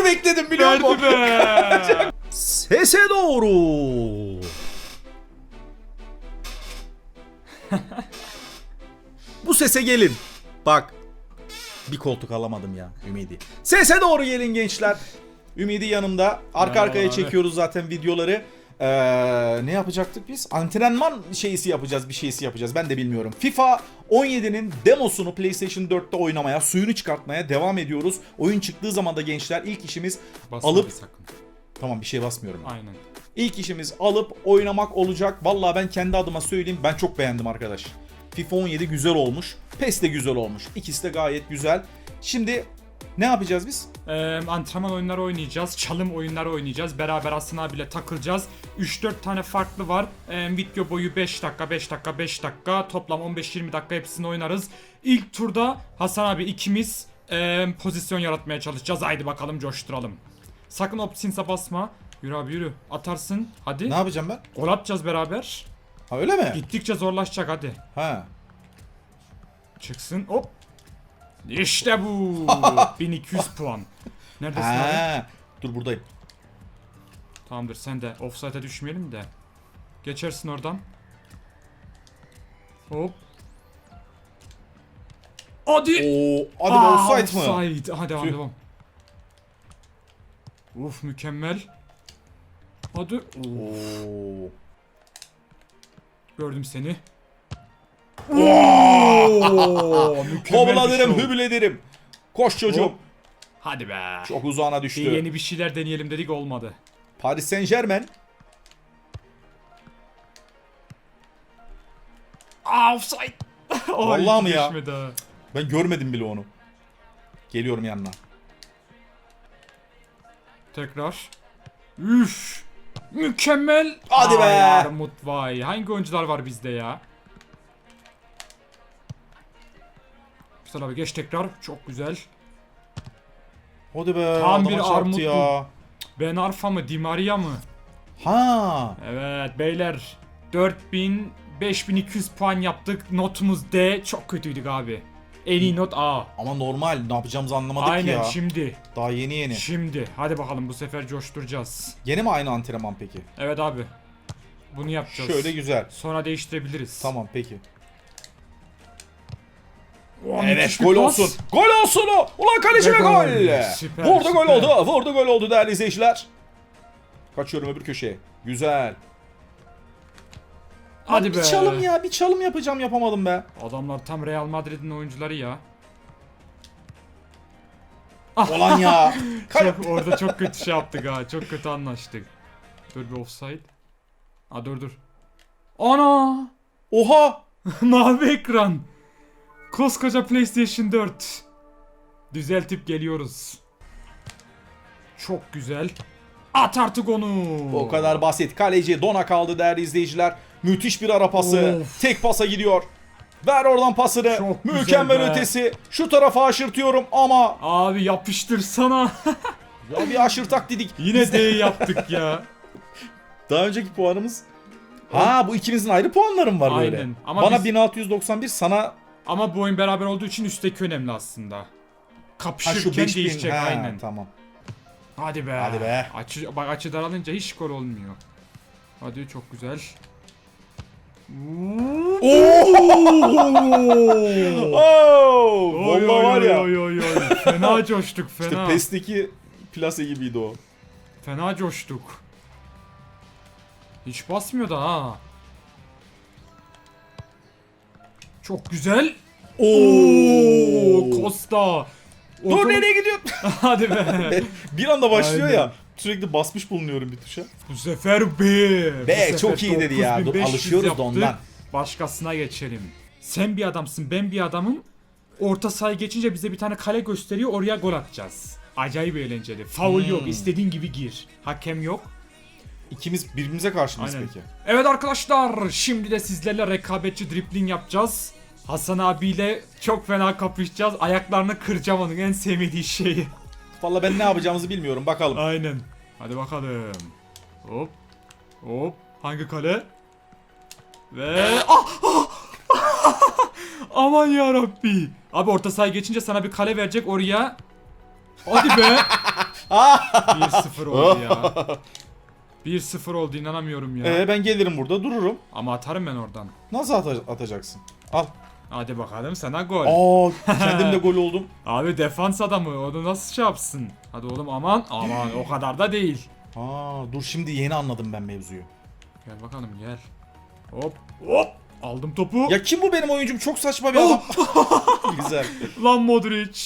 Onu bekledim biliyor musun? Verdi be. Sese doğru. Bu sese gelin. Bak. Bir koltuk alamadım ya Ümidi. Sese doğru gelin gençler. Ümidi yanımda. Arka Ya arkaya çekiyoruz zaten videoları. Ee, ne yapacaktık biz? Antrenman şeysi yapacağız, bir şeysi yapacağız. Ben de bilmiyorum. FIFA 17'nin demosunu PlayStation 4'te oynamaya, suyunu çıkartmaya devam ediyoruz. Oyun çıktığı zaman da gençler ilk işimiz Basma alıp sakın. tamam bir şey basmıyorum. Aynen. İlk işimiz alıp oynamak olacak. Vallahi ben kendi adıma söyleyeyim ben çok beğendim arkadaş. FIFA 17 güzel olmuş. PES de güzel olmuş. İkisi de gayet güzel. Şimdi ne yapacağız biz? Ee, antrenman oyunları oynayacağız. Çalım oyunları oynayacağız. Beraber Hasan abiyle takılacağız. 3-4 tane farklı var. Ee, video boyu 5 dakika, 5 dakika, 5 dakika. Toplam 15-20 dakika hepsini oynarız. İlk turda Hasan abi ikimiz ee, pozisyon yaratmaya çalışacağız. Haydi bakalım coşturalım. Sakın opsinsa basma. Yürü abi yürü. Atarsın. Hadi. Ne yapacağım ben? Gol atacağız beraber. Ha öyle mi? Gittikçe zorlaşacak hadi. Ha. Çıksın. Hop. İşte bu. 1200 puan. Neredesin abi? Ha. Dur buradayım. Tamamdır sen de offside'e düşmeyelim de. Geçersin oradan. Hop. Hadi. Oo, hadi be Aa, offside mı? offside. Hadi devam Tüh. devam. Uf mükemmel. Hadi. Oo. gördüm seni. Oo, mükemmel bir Kovla derim, şov. hübül ederim. Koş çocuğum. Hop. Hadi be. Çok uzağına Bir düştü. yeni bir şeyler deneyelim dedik olmadı. Paris Saint Germain. Aa offside. Vallahi mi ya? ha. Ben görmedim bile onu. Geliyorum yanına. Tekrar. Üf. Mükemmel. Hadi be. Ay, Armut vay. Hangi oyuncular var bizde ya? Güzel abi geç tekrar. Çok güzel. Hadi be. Tam bir armut ya. Ben Arfa mı? Di Maria mı? Ha. Evet beyler. 4000 5200 puan yaptık. Notumuz D. Çok kötüydük abi. En iyi not A. Ama normal ne yapacağımızı anlamadık Aynen ya. şimdi. Daha yeni yeni. Şimdi. Hadi bakalım bu sefer coşturacağız. Yeni mi aynı antrenman peki? Evet abi. Bunu yapacağız. Şöyle güzel. Sonra değiştirebiliriz. Tamam peki. Evet gol pas. olsun. Gol olsun o. Ulan kaleci Ve gol. gol. Süper, Vurdu gol süper. oldu. Vurdu gol oldu değerli izleyiciler. Kaçıyorum öbür köşeye. Güzel. Hadi Abi be. Bir çalım ya. Bir çalım yapacağım yapamadım be. Adamlar tam Real Madrid'in oyuncuları ya. Olan ya. Kale- Çok, orada çok kötü şey yaptık ha. Çok kötü anlaştık. Dur bir offside. Ha dur dur. Ana! Oha. Mavi ekran. Koskoca PlayStation 4. Düzeltip geliyoruz. Çok güzel. At artık onu. O kadar basit. Kaleci dona kaldı değerli izleyiciler. Müthiş bir ara pası. Of. Tek pasa gidiyor. Ver oradan pasını. Çok Mükemmel ötesi. Şu tarafa aşırtıyorum ama Abi yapıştırsana. ya bir aşırtak dedik. Yine D yaptık ya. Daha önceki puanımız Ha bu ikimizin ayrı puanları mı var böyle? Aynen. Ama Bana biz- 1691 sana Ama bu oyun beraber olduğu için üstteki önemli aslında. Kapışırken şu 5000 değişecek ha, aynen. tamam. Hadi be. Hadi be. Açı, bak açı daralınca hiç skor olmuyor. Hadi çok güzel. Oo! Vallahi oy, var ya. Oy, oy, oy. Fena coştuk fena. İşte PES'teki plase gibiydi o. Fena coştuk. Hiç basmıyor da ha. Çok güzel. Oo, Costa. Dur nereye gidiyorsun? Hadi be. bir anda başlıyor Aynen. ya. Sürekli basmış bulunuyorum bir tuşa. Bu sefer B. Be, sefer çok iyi dedi ya. Dur, 9500 alışıyoruz yaptık. ondan. Başkasına geçelim. Sen bir adamsın, ben bir adamım. Orta sahaya geçince bize bir tane kale gösteriyor, oraya gol atacağız. Acayip eğlenceli. Yok, Hmm. istediğin gibi gir. Hakem yok. İkimiz birbirimize karşı mıyız peki? Evet arkadaşlar, şimdi de sizlerle rekabetçi dripling yapacağız. Hasan abiyle çok fena kapışacağız. Ayaklarını kıracağım onun en sevmediği şeyi. Valla ben ne yapacağımızı bilmiyorum. Bakalım. Aynen. Hadi bakalım. Hop. Hop. Hangi kale? Ve... Ah! Ah! Aman ya Rabbi. Abi orta sahaya geçince sana bir kale verecek oraya. Hadi be. 1-0 oldu ya. 1-0 oldu inanamıyorum ya. Ee, ben gelirim burada dururum. Ama atarım ben oradan. Nasıl ata- atacaksın? Al. Hadi bakalım sana gol. Aa kendim de gol oldum. Abi defans adamı onu nasıl şey yapsın? Hadi oğlum aman aman o kadar da değil. Aa dur şimdi yeni anladım ben mevzuyu. Gel bakalım gel. Hop hop aldım topu. Ya kim bu benim oyuncum? Çok saçma bir adam. Güzel. Ulan Modric.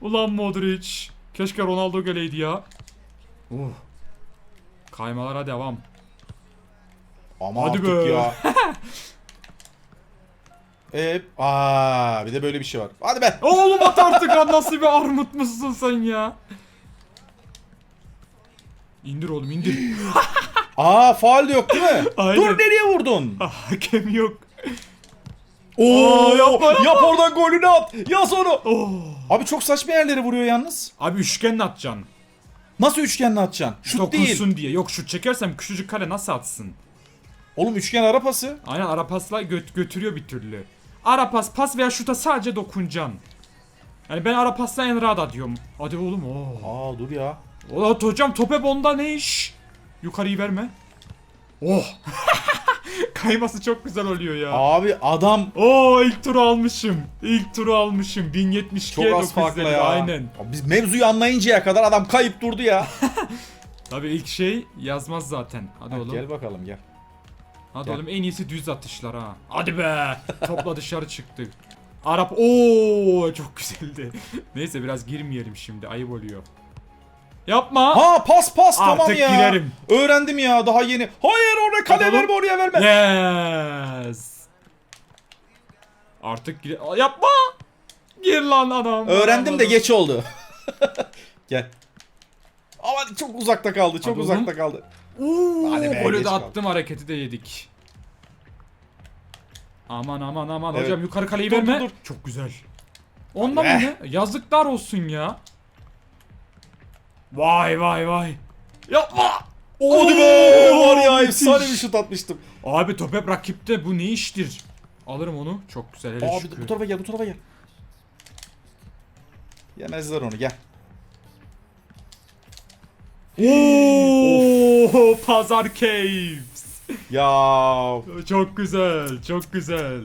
Ulan Modric. Keşke Ronaldo geleydi ya. Uh. Kaymalara devam. Ama Hadi artık be. ya. Ee, aa bir de böyle bir şey var. Hadi be. Oğlum at artık lan nasıl bir armut musun sen ya? İndir oğlum indir. Aa faal de yok değil mi? Aynen. Dur nereye vurdun? Hakem yok. Oo yapma, yapma. Yap oradan golünü at. Yaz onu. Oh. Abi çok saçma yerlere vuruyor yalnız. Abi üçgenle atacaksın. Nasıl üçgenle atacaksın? Şut değil. Dokunsun diye. Yok şut çekersem küçücük kale nasıl atsın? Oğlum üçgen ara pası. Aynen ara pasla göt götürüyor bir türlü. Ara pas pas veya şuta sadece dokunacaksın. Yani ben ara pasla en rahat atıyorum. Hadi oğlum oo. Aa dur ya. Ulan hocam top hep onda ne iş? Yukarıyı verme. Oh. Kayması çok güzel oluyor ya. Abi adam Oo ilk turu almışım. İlk turu almışım. 1072 çok az farklı 950. ya. Aynen. Abi Biz mevzuyu anlayıncaya kadar adam kayıp durdu ya. Tabii ilk şey yazmaz zaten. Hadi Ha, oğlum. Gel bakalım gel. Hadi oğlum en iyisi düz atışlar ha. Hadi be. Topla dışarı çıktık. Arap ooo çok güzeldi. Neyse biraz girmeyelim şimdi ayıp oluyor. Yapma. Ha pas pas Artık tamam ya. girerim. Öğrendim ya daha yeni. Hayır oraya kale verme oraya verme. Yes. Artık gire... Yapma. Gir lan adam. Öğrendim de Adam. geç oldu. gel. Ama çok uzakta kaldı. Çok Hadi uzakta oğlum. kaldı. Oo, Hadi be, golü geç de kaldı. attım hareketi de yedik. Aman aman aman Evet. hocam yukarı kaleyi verme. dur, dur. Çok güzel. Ondan mı Hadi ne? Yazıklar olsun ya. Vay vay vay. Yapma. Hadi be! Var ya müthiş. efsane bir şut atmıştım. Abi top hep rakipte bu ne iştir? Alırım onu. Çok güzel hele Abi şükür. bu tarafa gel bu tarafa gel. Yemezler onu gel. Oo, Pazar Caves. Ya. Çok güzel, çok güzel.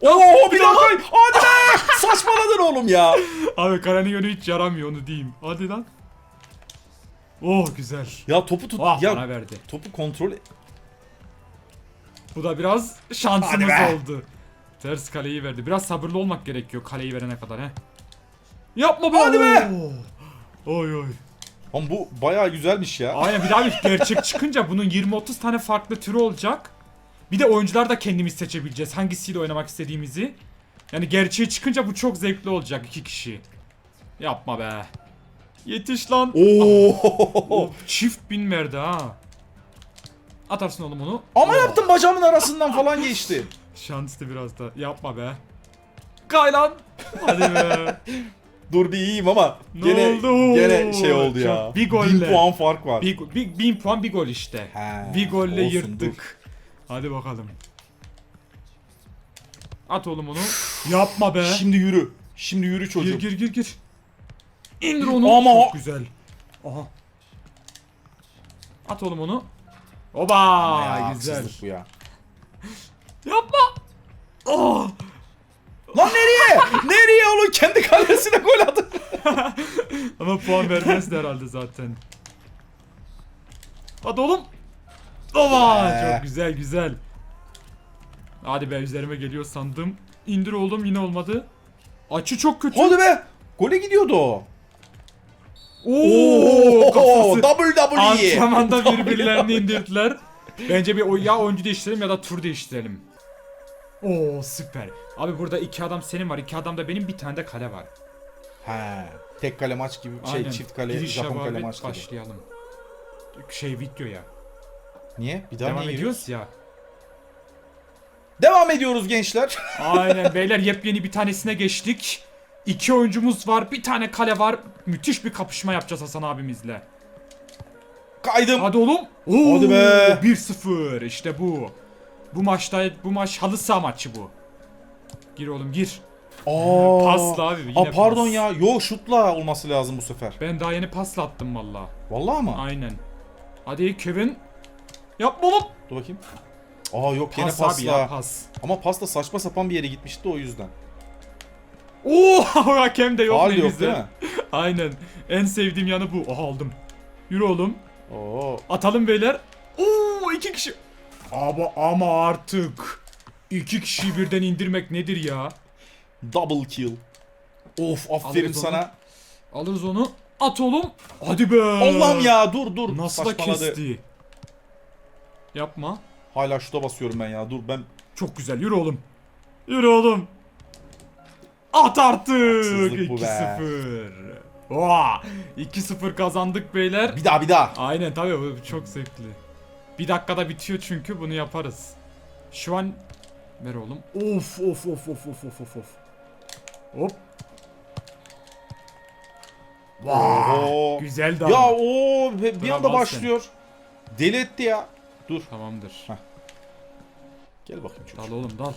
Oo bir daha koy. Hadi be! Saçmaladın oğlum ya. Abi kalenin yönü hiç yaramıyor onu diyeyim. Hadi lan. Oh güzel. Ya topu tut. Ah ya bana verdi. topu kontrol Bu da biraz şansımız oldu. Ters kaleyi verdi. Biraz sabırlı olmak gerekiyor kaleyi verene kadar he. Yapma be. Hadi be. Oo. Oy oy. Ama bu bayağı güzelmiş ya. Aynen bir daha bir gerçek çıkınca bunun 20-30 tane farklı türü olacak. Bir de oyuncular da kendimiz seçebileceğiz hangisiyle oynamak istediğimizi. Yani gerçeği çıkınca bu çok zevkli olacak iki kişi. Yapma be. Yetiş lan. Oo. Çift bin verdi ha. Atarsın oğlum onu. Ama Oo. yaptım bacağımın arasından falan geçti. Şanslı biraz da. Yapma be. Kay lan. Hadi be. Dur bir iyiyim ama Ne gene oldu? gene şey oldu Çok- ya. bir golle. Bin puan fark var. bir, bir, bin puan bir gol işte. He, bir golle olsun, yırttık. Hadi bakalım. At oğlum onu. Yapma be. Şimdi yürü. Şimdi yürü çocuğum. Gir gir gir gir. İndir onu. Ama- Çok güzel. Aha. At oğlum onu. Oba Ya, güzel. haksızlık bu ya. Yapma. Oh. Lan nereye? nereye oğlum? Kendi kalesine gol attı. Ama puan vermezdi herhalde zaten. Hadi oğlum. Oba Ee. çok güzel güzel. Hadi be üzerime geliyor sandım. İndir oğlum yine olmadı. Açı çok kötü. Hadi be. Gole gidiyordu o. Oo, kafası. WWE. Antrenmanda birbirlerini indirdiler. Bence bir o ya oyuncu değiştirelim ya da tur değiştirelim. Oo süper. Abi burada iki adam senin var, iki adam da benim, bir tane de kale var. He. Tek kale maç gibi şey Aynen. çift kale Giriş Japon kale maç gibi. Başlayalım. Şey videoya. Niye? Bir daha Devam niye ediyoruz ya. Devam ediyoruz gençler. Aynen beyler yepyeni bir tanesine geçtik. İki oyuncumuz var, bir tane kale var. Müthiş bir kapışma yapacağız Hasan abimizle. Kaydım. Hadi oğlum. Oo, Hadi be. 1-0 işte bu. Bu maçta bu maç halı saha maçı bu. Gir oğlum gir. Aa, Pasla abi, yine Aa, pardon pas. ya. Yo şutla olması lazım bu sefer. Ben daha yeni pasla attım valla. Vallahi mı? Aynen. Hadi Kevin. Yapma oğlum. Dur bakayım. Aa yok yine Pas pasla. abi ya pas. Ama pasta saçma sapan bir yere gitmişti o yüzden. Oo hakem de yok Faul ne yok değil mi? Aynen. En sevdiğim yanı bu. Aha aldım. Yürü oğlum. Oo. Atalım beyler. Oo iki kişi. Ama ama artık. İki kişiyi birden indirmek nedir ya? Double kill. Of aferin Alırız sana. Alırız onu. At oğlum. Hadi be. Allah'ım ya dur dur. Nasıl da Saçmaladı. kesti. Yapma. Hala şuta basıyorum ben ya. Dur ben Çok güzel. Yürü oğlum. Yürü oğlum. At artık. Haksızlık bu be. 2-0. Oha. 2-0 kazandık beyler. bir daha bir daha. Aynen tabii bu çok zevkli. Bir dakikada bitiyor çünkü bunu yaparız. Şu an ver oğlum. Of of of of of of of of. Hop. Oho. Güzel Ya daha. o bir anda başlıyor. Deli etti ya. Dur. Tamamdır. Gel bakayım çocuk. Dal oğlum dal.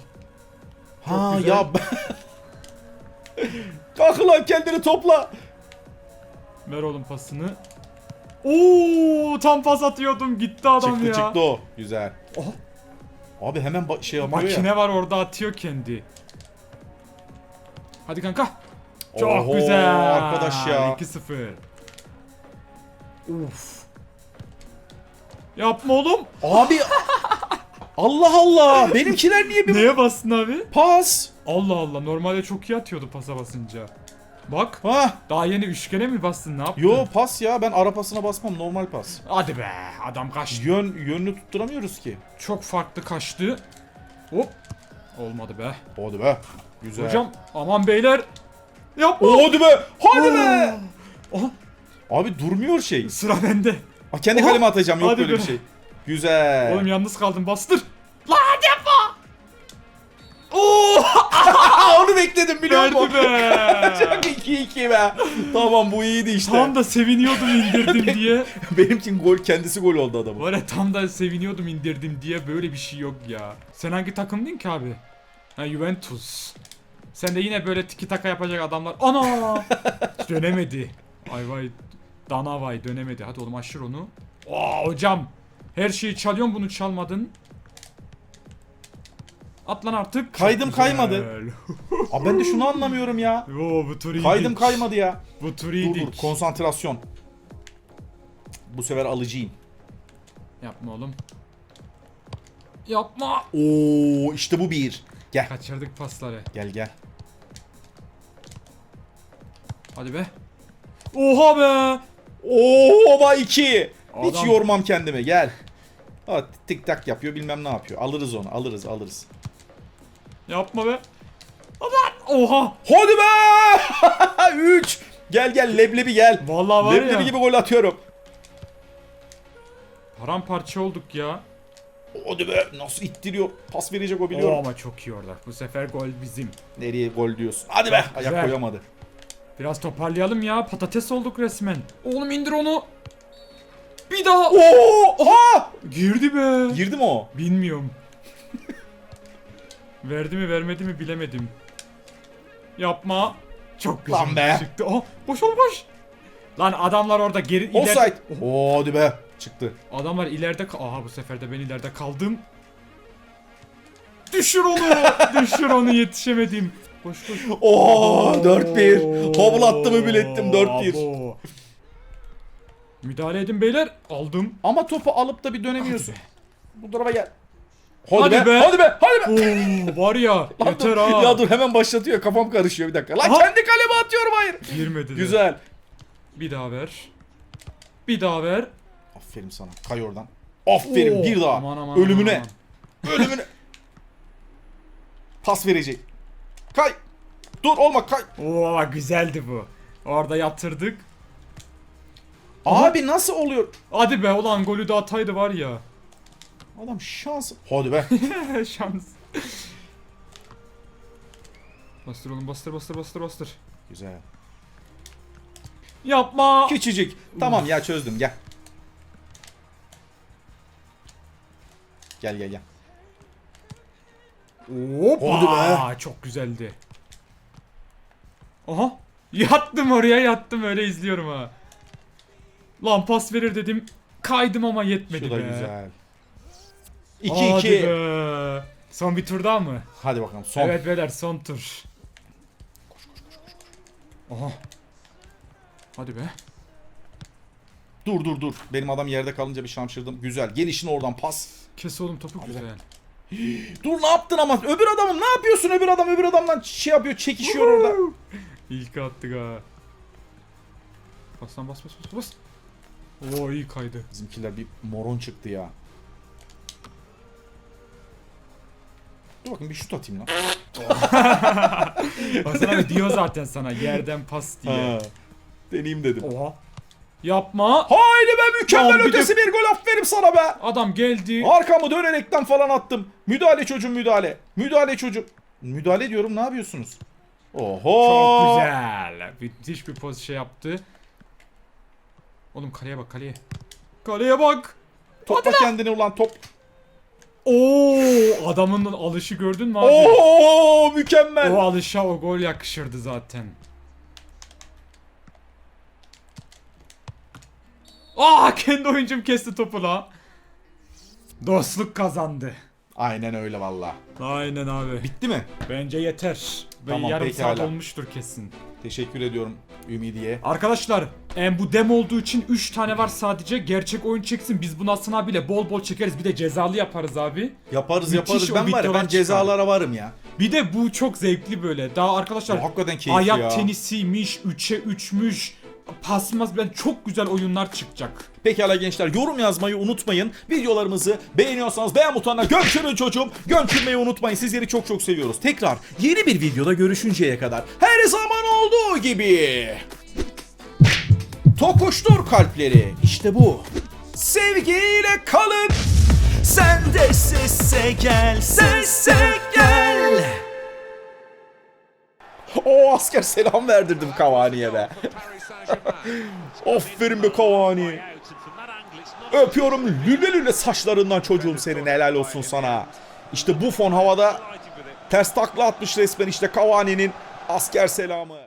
Ha ya. Kalk lan kendini topla. Ver oğlum pasını. Oo tam pas atıyordum gitti adam çıktı ya. çıktı o. Güzel. Oha. Abi hemen şey yapıyor Makine ya. var orada atıyor kendi. Hadi kanka. Çok Oho, güzel. arkadaş ya. 2-0. Uf. Yapma oğlum. Abi Allah Allah. Benimkiler niye bir Neye bastın abi? pas? Allah Allah normalde çok iyi atıyordu pasa basınca. Bak Ha? daha yeni üçgene mi bastın ne yaptın? Yo pas ya. Ben ara pasına basmam. Normal pas. Hadi be adam kaçtı. Yön yönünü tutturamıyoruz ki. Çok farklı kaçtı. Hop. Olmadı be. Hadi be. Güzel. Hocam aman beyler. Yapma. O hadi be. Hadi be. Aha, Abi durmuyor şey. sıra bende. Aa, kendi Oha. kaleme atacağım. Yok Hadi böyle be. bir şey. Güzel. Oğlum yalnız kaldım bastır. La hadi yapma. Oo onu bekledim biliyor verdi musun? be. Çok 2-2 be. Tamam bu iyiydi işte. tam da seviniyordum indirdim diye. Benim için gol kendisi gol oldu adamın. Ya tam da seviniyordum indirdim diye böyle bir şey yok ya. Sen hangi takımdın ki abi? Ha Juventus. Sen de yine böyle tiki taka yapacak adamlar. Ana! dönemedi. Ay vay. Dana vay dönemedi. Hadi oğlum aşır onu. Aa hocam. Her şeyi çalıyorsun bunu çalmadın. At lan artık. Kaydım, kaymadı. Aa, ben de şunu anlamıyorum ya. Oo bu tur iyiydik. Kaydım kaymadı ya. Bu tur Dur iyiydik. dur konsantrasyon. Bu sefer alıcıyım. Yapma oğlum. Yapma. Oo işte bu bir. Gel. Kaçırdık pasları. Gel gel. Hadi be. Oha be. Oo baba iki. Hiç Adam- yormam kendimi gel. Ha, tik tak yapıyor bilmem ne yapıyor. Alırız onu alırız alırız. Yapma be. Aman. Oha. Hadi be! 3. Gel gel leblebi gel. Vallahi var leblebi ya. gibi gol atıyorum. Paramparça olduk ya. Hadi be nasıl ittiriyor. Pas verecek o biliyorum. ama çok iyi orada. Bu sefer gol bizim. Nereye gol diyorsun? Hadi be. Güzel. Ayak koyamadı. Biraz toparlayalım ya. Patates olduk resmen. Oğlum indir onu. Bir daha. Oo! Ha! Girdi be. Girdi mi o? Bilmiyorum. Verdi mi vermedi mi bilemedim. Yapma. Çok güzel Lan be. çıktı. Oh, boş ol boş. Lan adamlar orada geri ileride. Offside. Oo hadi be. Çıktı. Adamlar ileride Aha bu sefer de ben ileride kaldım. Düşür onu. Düşür onu yetişemedim. Koş koş. Oo 4-1. Havlattımı bile ettim 4-1. Abo. Müdahale edin beyler. Aldım. Ama topu alıp da bir dönemiyorsun. Bu tarafa gel. Hadi, Hadi be, be. Hadi be. Hadi be. Oo, var ya Lan yeter dur. ha. Ya dur hemen başlatıyor. Kafam karışıyor bir dakika. Lan Aha. kendi kaleme atıyorum hayır. Girmedi de. Güzel. Bir daha ver. Bir daha ver. Aferin sana. Kay oradan. Aferin Oo. bir daha. Aman, aman, Ölümüne. aman, Ölümüne. Pas verecek. Kay. Dur olma kay. Oo güzeldi bu. Orada yatırdık. Abi nasıl oluyor? Hadi be ulan golü de ataydı var ya. Adam şans. Hadi be. Şans. Bastır oğlum bastır bastır bastır bastır. Güzel. Yapma. Küçücük. Tamam ya çözdüm gel. Gel gel gel. Hoppa. Oldu be. Çok güzeldi. Aha. Yattım oraya yattım öyle izliyorum ha. Lan pas verir dedim. Kaydım ama yetmedi Şu da be. güzel. Hadi 2-2. be. Son bir tur daha mı? Hadi bakalım son. Evet beyler son tur. Aha. Hadi be. Dur dur dur. Benim adam yerde kalınca bir şamşırdım. Güzel. Gelişin oradan pas. Kes oğlum topu güzel. Dur ne yaptın ama? Öbür adamın ne yapıyorsun? Öbür adam öbür adamdan şey yapıyor, çekişiyor orada. İlk attık ha. Bas lan bas bas bas bas. Oo iyi kaydı. Bizimkiler bir moron çıktı ya. Dur bakın bir şut atayım lan. Hasan abi diyor zaten sana yerden pas diye. Ha. Deneyeyim dedim. Oha. Yapma. Haydi be mükemmel Lan bir de- ötesi bir gol aferin sana be. Adam geldi. Arkamı dönerekten falan attım. Müdahale çocuğum müdahale. Müdahale çocuğum. Müdahale diyorum ne yapıyorsunuz? Oho. Çok güzel. Müthiş bir poz şey yaptı. Oğlum kaleye bak kaleye. Kaleye bak. Topla kendini ulan top. Oo adamın alışı gördün mü abi? Oo mükemmel. O alışa o gol yakışırdı zaten. Aa kendi oyuncum kesti topu la. Dostluk kazandı. Aynen öyle valla. Aynen abi. Bitti mi? Bence yeter. Ve Tamam, yarım pekala. saat olmuştur kesin. Teşekkür ediyorum Ümidiye. Arkadaşlar em, bu demo olduğu için 3 tane var sadece. Gerçek oyun çeksin. Biz bunu Hasan abiyle bol bol çekeriz. Bir de cezalı yaparız abi. Yaparız Müthiş yaparız. o Ben var ya videolar ben cezalara varım ya. Bir de bu çok zevkli böyle. Daha arkadaşlar Bu hakikaten keyifli ayak ya. tenisiymiş, 3'e 3'müş. Pasmaz ben çok güzel oyunlar çıkacak. Pekala gençler yorum yazmayı unutmayın. Videolarımızı beğeniyorsanız beğen butonuna gömçürün çocuğum. Gömçürmeyi unutmayın. Sizleri çok çok seviyoruz. Tekrar yeni bir videoda görüşünceye kadar her zaman olduğu gibi. Tokuştur kalpleri. İşte bu. Sevgiyle kalın. Sen de sesse gel, sesse gel. O asker selam verdirdim Cavani'ye be. Aferin be Cavani. Öpüyorum lüle lüle saçlarından çocuğum senin helal olsun sana. İşte bu fon havada ters takla atmış resmen işte Cavani'nin asker selamı.